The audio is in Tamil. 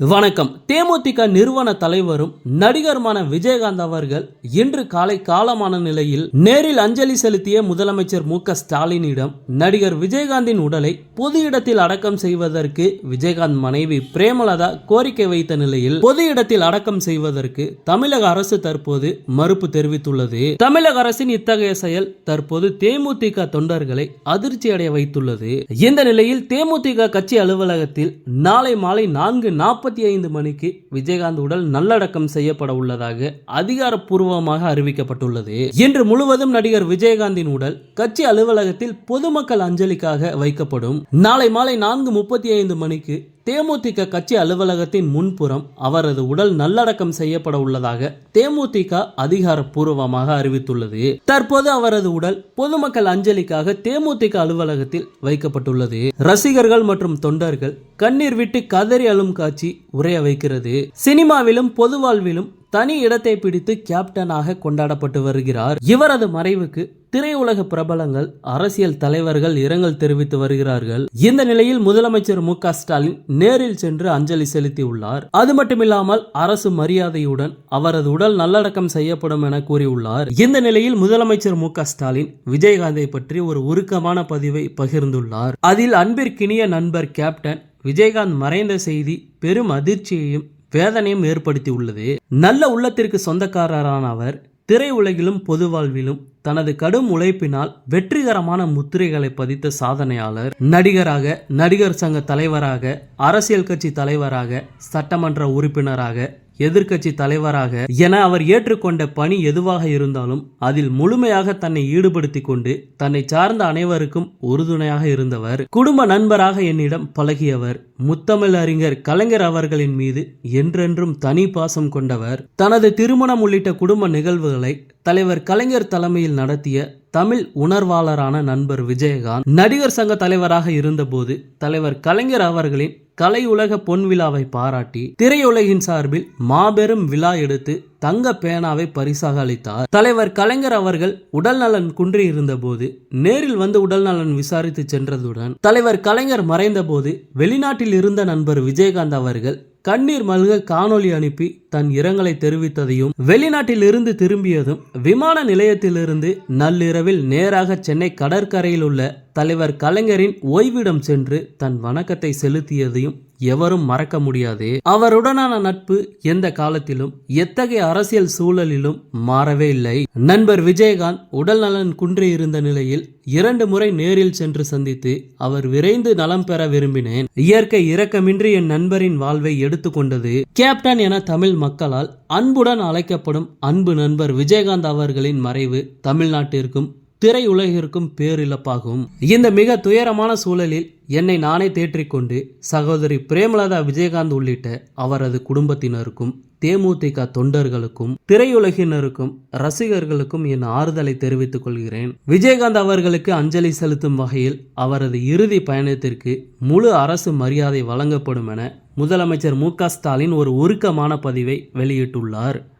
வணக்கம். தேமுதிக நிறுவன தலைவரும் நடிகருமான விஜயகாந்த் அவர்கள் இன்று காலை காலமான நிலையில் நேரில் அஞ்சலி செலுத்திய முதலமைச்சர் மு க ஸ்டாலினிடம் நடிகர் விஜயகாந்தின் உடலை பொது இடத்தில் அடக்கம் செய்வதற்கு விஜயகாந்த் மனைவி பிரேமலதா கோரிக்கை வைத்த நிலையில் பொது இடத்தில் அடக்கம் செய்வதற்கு தமிழக அரசு தற்போது மறுப்பு தெரிவித்துள்ளது. தமிழக அரசின் இத்தகைய செயல் தற்போது தேமுதிக தொண்டர்களை அதிர்ச்சியடைய வைத்துள்ளது. இந்த நிலையில் தேமுதிக கட்சி அலுவலகத்தில் நாளை மாலை நான்கு நாற்பது நாற்பத்தி ஐந்து மணிக்கு விஜயகாந்த் உடல் நல்லடக்கம் செய்யப்பட உள்ளதாக அதிகாரப்பூர்வமாக அறிவிக்கப்பட்டுள்ளது. இன்று முழுவதும் நடிகர் விஜயகாந்தின் உடல் கட்சி அலுவலகத்தில் பொதுமக்கள் அஞ்சலிக்காக வைக்கப்படும். நாளை மாலை நான்கு முப்பத்தி ஐந்து மணிக்கு தேமுதிக கட்சி அலுவலகத்தின் முன்புறம் அவரது உடல் நல்லடக்கம் செய்யப்பட உள்ளதாக தேமுதிக அதிகாரப்பூர்வமாக அறிவித்துள்ளது. தற்போது அவரது உடல் பொதுமக்கள் அஞ்சலிக்காக தேமுதிக அலுவலகத்தில் வைக்கப்பட்டுள்ளது. ரசிகர்கள் மற்றும் தொண்டர்கள் கண்ணீர் விட்டு கதறி அழும் காட்சி உரைய வைக்கிறது. சினிமாவிலும் பொது வாழ்விலும் தனி இடத்தை பிடித்து கேப்டனாக கொண்டாடப்பட்டு வருகிறார். இவரது மறைவுக்கு திரையுலக பிரபலங்கள் அரசியல் தலைவர்கள் இரங்கல் தெரிவித்து வருகிறார்கள். இந்த நிலையில் முதலமைச்சர் மு க ஸ்டாலின் நேரில் சென்று அஞ்சலி செலுத்தியுள்ளார். அது மட்டுமில்லாமல் அரசு மரியாதையுடன் அவரது உடல் நல்லடக்கம் செய்யப்படும் என கூறியுள்ளார். இந்த நிலையில் முதலமைச்சர் மு க ஸ்டாலின் விஜயகாந்தை பற்றி ஒரு உருக்கமான பதிவை பகிர்ந்துள்ளார். அதில் அன்பிற்கினிய நண்பர் கேப்டன் விஜயகாந்த் மறைந்த செய்தி பெரும் அதிர்ச்சியையும் வேதனையும் ஏற்படுத்தி உள்ளது நல்ல உள்ளத்திற்கு சொந்தக்காரரான அவர் திரையுலகிலும் பொது வாழ்விலும் தனது கடும் உழைப்பினால் வெற்றிகரமான முத்திரைகளை பதித்த சாதனையாளர். நடிகராக நடிகர் சங்க தலைவராக அரசியல் கட்சி தலைவராக சட்டமன்ற உறுப்பினராக எதிர்க்கட்சி தலைவராக என அவர் ஏற்றுக்கொண்ட பணி எதுவாக இருந்தாலும் அதில் முழுமையாக தன்னை ஈடுபடுத்தி கொண்டு தன்னை சார்ந்த அனைவருக்கும் உறுதுணையாக இருந்தவர். குடும்ப நண்பராக என்னிடம் பழகியவர். முத்தமிழ் அறிஞர் கலைஞர் அவர்களின் மீது என்றென்றும் தனி பாசம் கொண்டவர். தனது திருமணம் உள்ளிட்ட குடும்ப நிகழ்வுகளை தலைவர் கலைஞர் தலைமையில் நடத்திய தமிழ் உணர்வாளரான நண்பர் விஜயகாந்த் நடிகர் சங்க தலைவராக இருந்தபோது தலைவர் கலைஞர் அவர்களின் கலை உலக பொன் விழாவை பாராட்டி திரையுலகின் சார்பில் மாபெரும் விழா எடுத்து தங்க பேனாவை பரிசாக அளித்தார். தலைவர் கலைஞர் அவர்கள் உடல் நலன் குன்றி இருந்தபோது நேரில் வந்து உடல் நலன் விசாரித்து சென்றதுடன் தலைவர் கலைஞர் மறைந்தபோது வெளிநாட்டில் இருந்த நண்பர் விஜயகாந்த் அவர்கள் கண்ணீர் மல்க காணொளி அனுப்பி தன் இரங்கலை தெரிவித்ததையும் வெளிநாட்டில் இருந்து திரும்பியதும் விமான நிலையத்திலிருந்து நள்ளிரவில் நேராக சென்னை கடற்கரையில் உள்ள தலைவர் கலைஞரின் ஓய்விடம் சென்று தன் வணக்கத்தை செலுத்தியதையும் எவரும் மறக்க முடியாது. அவருடனான நட்பு எந்த காலத்திலும் எத்தகைய அரசியல் சூழலிலும் மாறவே இல்லை. நண்பர் விஜயகாந்த் உடல் நலன் குன்றி இருந்த நிலையில் இரண்டு முறை நேரில் சென்று சந்தித்து அவர் விரைந்து நலம் பெற விரும்பினேன். இயற்கை இரக்கமின்றி என் நண்பரின் வாழ்வை எடுத்துக்கொண்டது கேப்டன் என தமிழ் மக்களால் அன்புடன் அழைக்கப்படும் அன்பு நண்பர் விஜயகாந்த் அவர்களின் மறைவு தமிழ்நாட்டிற்கும் திரையுலகிற்கும் பேரிழப்பாகும். இந்த மிக துயரமான சூழலில் என்னை நானே தேற்றிக்கொண்டு சகோதரி பிரேமலதா விஜயகாந்த் உள்ளிட்ட அவரது குடும்பத்தினருக்கும் தேமுதிக தொண்டர்களுக்கும் திரையுலகினருக்கும் ரசிகர்களுக்கும் என் ஆறுதலை தெரிவித்துக் கொள்கிறேன். விஜயகாந்த் அவர்களுக்கு அஞ்சலி செலுத்தும் வகையில் அவரது இறுதி பயணத்திற்கு முழு அரசு மரியாதை வழங்கப்படும் என முதலமைச்சர் மு ஸ்டாலின் ஒரு உருக்கமான பதிவை வெளியிட்டுள்ளார்.